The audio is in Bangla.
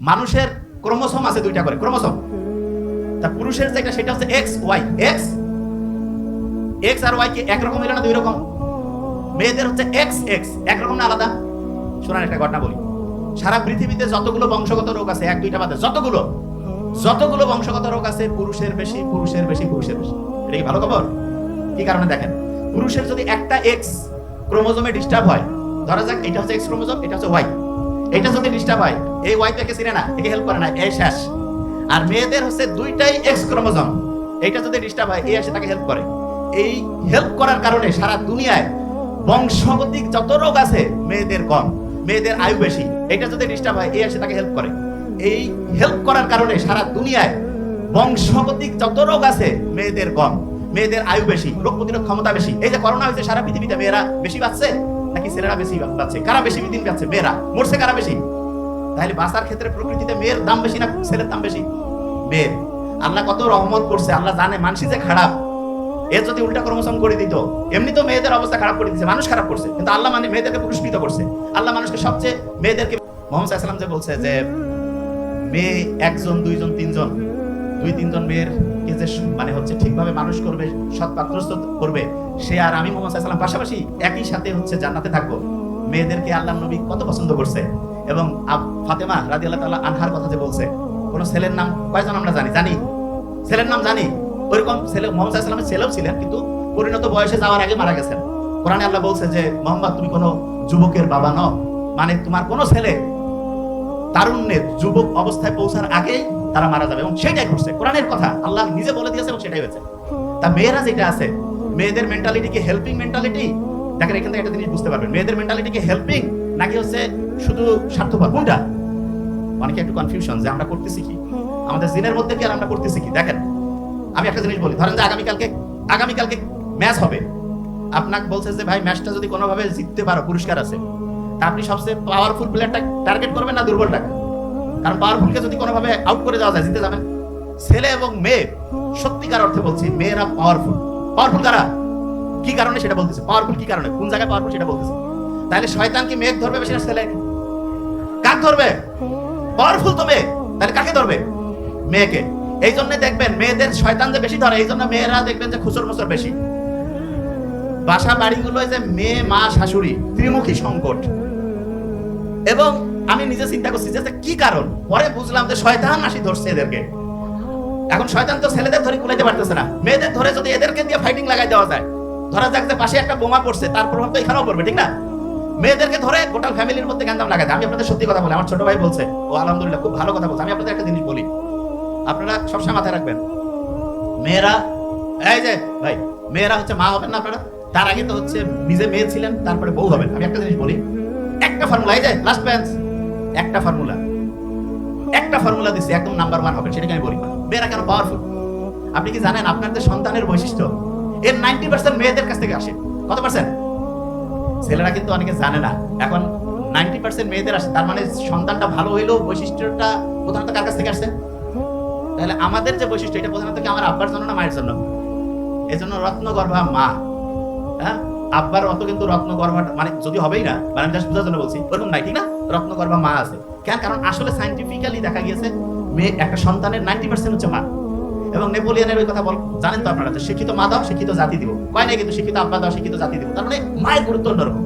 মানুষের ক্রোমোসোম আছে দুইটা করে, ক্রোমোসোম। তা পুরুষের যেটা, সেটা হচ্ছে এক্স ওয়াই এক্স এক্স আর ওয়াই কি একরকম হইল না দুই রকম মেয়েদের হচ্ছে এক্স এক্স একরকম না আলাদা? শোনার একটা ঘটনা বলি। সারা পৃথিবীতে যতগুলো বংশগত রোগ আছে, এক, দুইটা বাদে, যতগুলো যতগুলো বংশগত রোগ আছে, পুরুষের বেশি পুরুষের বেশি পুরুষের বেশি। এটা কি ভালো খবর? কি কারণে দেখেন? পুরুষের যদি একটা এক্স ক্রোমোজোমে ডিস্টার্ব হয়, ধরা যাক এটা হচ্ছে এক্স ক্রোমোজোম, এটা হচ্ছে ওয়াই এটা যদি ডিস্টার্ব হয় এই ওয়াই থেকে চিনে না, একে হেল্প করে না, এই শেষ। আর মেয়েদের হচ্ছে দুইটাই এক্স ক্রোমোজোম এইটা যদি ডিস্টার্ব হয় এই এসে তাকে হেল্প করে। এই হেল্প করার কারণে সারা দুনিয়ায় বংশগতিক যত রোগ আছে, মেয়েদের কম, মেয়েদের আয়ু বেশি এটা যদি ডিস্টার্ব হয় এই এসে তাকে হেল্প করে। এই হেল্প করার কারণে সারা দুনিয়ায় বংশগতিক যত রোগ আছে, মেয়েদের কম, মেয়েদের আয়ু বেশি, রোগ প্রতিরোধ ক্ষমতা বেশি। এই যে করোনা হয়েছে, সারা পৃথিবীতে মেয়েরা বেশি বাঁচছে। নাকি ছেলেরা বেশি বাঁচছে কারা বেশি দিন বাঁচছে মেয়েরা। মরছে কারা বেশি? তাহলে বাঁচার ক্ষেত্রে প্রকৃতিতে মেয়ের দাম বেশি না ছেলের দাম বেশি? মেয়ের। আল্লাহ কত রহমত করছে, আল্লাহ জানে, মানসি যে খারাপ। এর যদি উল্টা ক্রমশন করে দিত, এমনি তো মেয়েদের অবস্থা খারাপ করে দিচ্ছে মানুষ খারাপ করছে। কিন্তু আল্লাহ মানে মেয়েদেরকে পুরস্কৃত করছে। আল্লাহ মানুষকে সবচেয়ে মেয়েদেরকে মোহাম্মদ সাল্লাম যে বলছে যে, মেয়ে একজন, দুইজন, তিনজন দুই তিনজন মেয়ের কে যে মানে হচ্ছে ঠিকভাবে মানুষ করবে, সৎ পাত্রস্থ করবে, সে আর আমি মোহাম্মদ সাল্লাম পাশাপাশি একই সাথে হচ্ছে জান্নাতে থাকব। মেয়েদেরকে আল্লাহ নবী কত পছন্দ করছে। এবং ফাতেমা রাজি আল্লাহ আনহার কথা যে বলছে, কোন ছেলের নাম কয়জন আমরা জানি? জানি। ছেলের নাম জানি। ওইরকম ছেলে মোহাম্মদ সাল্লামের ছেলেও ছিলেন, কিন্তু পরিণত বয়সে যাওয়ার আগে মারা গেছেন। কোরআনে আল্লাহ বলছে যে, মোহাম্মদ, তুমি কোনো যুবকের বাবা নও। মানে তোমার কোনো ছেলে তারুণ্যের যুবক অবস্থায় পৌঁছার আগেই তারা মারা যাবে এবং সেটাই ঘটছে। কোরআনের কথা আল্লাহ নিজে বলে দিয়েছে এবং সেটাই হয়েছে। তা মেয়েরা যেটা আছে, মেয়েদের মেন্টালিটি কি হেল্পিং মেন্টালিটি দেখেন, এখান থেকে একটা জিনিস বুঝতে পারবেন। মেয়েদের মেন্টালিটি কি হেল্পিং নাকি হচ্ছে শুধু স্বার্থপর? কোনটা? অনেকে একটু কনফিউশন যে আমরা করতেছি কি? আমাদের জিনের মধ্যে কি আর আমরা করতেছি কি? দেখেন, আমি একটা জিনিস বলি। ধরেন যে আগামীকালকে আগামীকালকে ম্যাচ হবে। আপনাকে বলছে যে, ভাই ম্যাচটা যদি কোনোভাবে জিততে পারো, পুরস্কার আছে, তা আপনি সবচেয়ে পাওয়ারফুল প্লেয়ারটা টার্গেট করবেন না দুর্বলটাকে? কারণ পাওয়ারফুলকে যদি কোনোভাবে আউট করে যাওয়া যায়, জিতে যাবেন ছেলে এবং মেয়ে, সত্যিকার অর্থে বলছি, মেয়েরা পাওয়ারফুল পাওয়ারফুল কারা? কি কারণে সেটা বলতেছে? পাওয়ারফুল কি কারণে? কোন জায়গায় পাওয়ারফুল সেটা বলতেছে? তাহলে শয়তান কি মেয়ে ধরবে বেশি না ছেলে? কাক ধরবে? পাওয়ারফুল তো মেয়ে। তাহলে কাকে ধরবে? মেয়েকে। এই জন্য দেখবেন, মেয়েদের শয়তান যে বেশি ধরে, এই জন্য মেয়েরা দেখবেন যে খুচর মুচর বেশি। বাসা বাড়িগুলো যে মেয়ে, মা, শাশুড়ি, ত্রিমুখী সংকট। এবং আমি নিজে চিন্তা করছি যে কি কারণ? পরে বুঝলাম যে শয়তান আসি ধরছে এদেরকে। এখন শয়তান তো ছেলেদের ধরে কুলাইতে পারতেছে না। মেয়েদের ধরে যদি এদেরকে দিয়ে ফাইটিং লাগাই দেওয়া যায়, ধরা যাক যে পাশে একটা বোমা পড়ছে, তার প্রভাব তো এখানেও পড়বে, ঠিক না? মেয়েদেরকে ধরে গোটাল ফ্যামিলির মধ্যে গান্দাম লাগাই দেয়। আমি আপনাদের সত্যি কথা বলি, আমার ছোট ভাই বলছে, ও আলহামদুলিল্লাহ, খুব ভালো কথা বলছে। আমি আপনাদের একটা জিনিস বলি, আপনারা সবসময় মাথায় রাখবেন, মেয়েরা, এই যে, ভাই, মেয়েরা হচ্ছে মা হবেন না আপনারা? তার আগে তো হচ্ছে নিজে মেয়ে ছিলেন, তারপরে বউ হবেন। আমি একটা জিনিস বলি একটা ফর্মুলা এই যে লাস্ট বেঞ্চ একটা ফর্মুলা একটা ফর্মুলা দিচ্ছি একদম নাম্বার ওয়ান হবে, সেটাকে আমি বলি। মেয়েরা কেন পাওয়ারফুল আপনি কি জানেন, আপনাদের সন্তানের বৈশিষ্ট্য? এর নাইনটি পার্সেন্ট মেয়েদের কাছ থেকে আসে। কত পার্সেন্ট ছেলেরা কিন্তু অনেকে জানে না। এখন নাইনটি পার্সেন্ট মেয়েদের আসে, তার মানে সন্তানটা ভালো হইলেও বৈশিষ্ট্যটা প্রধানত কার কাছ থেকে আসছে তাহলে আমাদের যে বৈশিষ্ট্য, এটা প্রধানত কি আমার আব্বার জন্য না মায়ের জন্য? এই জন্য রত্নগর্ভা মা হ্যাঁ? আব্বার অত কিন্তু রত্ন গর্ভা মানে যদি হবেই না মানে আমি জাস্ট বোঝার জন্য বলছি, ওরকম নাই, ঠিক না? রত্ন গর্ভা মা আছে। কেন? কারণ আসলে সাইন্টিফিক্যালি দেখা গিয়েছে, মেয়ে একটা সন্তানের নাইনটি পার্সেন্ট হচ্ছে মা। এবং নেপোলিয়ানের ওই কথা বল জানেন তো আপনারা শিক্ষিত মা দাও, শিক্ষিত জাতি দিব। কয় না কিন্তু শিক্ষিত আব্বা দাও, শিক্ষিত জাতি দিব। তার মানে মায়ের গুরুত্ব অন্যরকম।